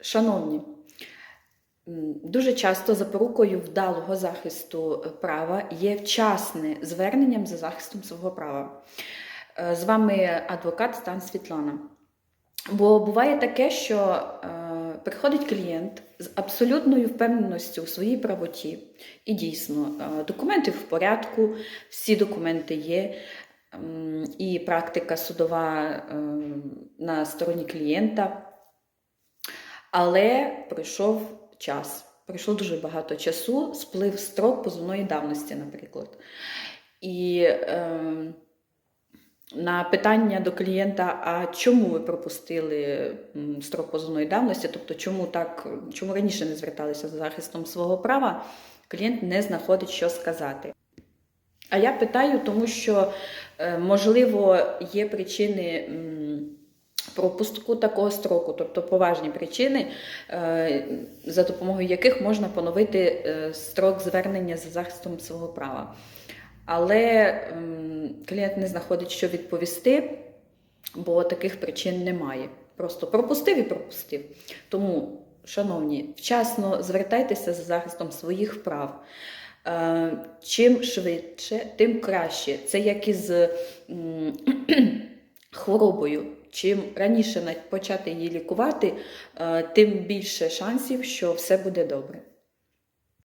Шановні, дуже часто запорукою вдалого захисту е, права є вчасне зверненням за захистом свого права. Е, З вами адвокат Стан Світлана. Бо буває таке, що е, приходить клієнт з абсолютною впевненістю у своїй правоті, і дійсно, документи в порядку, всі документи є, і практика судова на стороні клієнта. Але пройшов час. Пройшло дуже багато часу, сплив строк позовної давності, наприклад. І е, на питання до клієнта, а чому ви пропустили строк позовної давності, тобто чому так, чому раніше не зверталися за захистом свого права, клієнт не знаходить, що сказати. А я питаю, тому що, е, можливо, є причини пропуску такого строку, тобто поважні причини, е, за допомогою яких можна поновити е, строк звернення за захистом свого права. Але клієнт не знаходить, що відповісти, бо таких причин немає. Просто пропустив і пропустив. Тому, шановні, вчасно звертайтеся за захистом своїх прав. Е, Чим швидше, тим краще. Це як із хворобою. Чим раніше почати її лікувати, е, тим більше шансів, що все буде добре.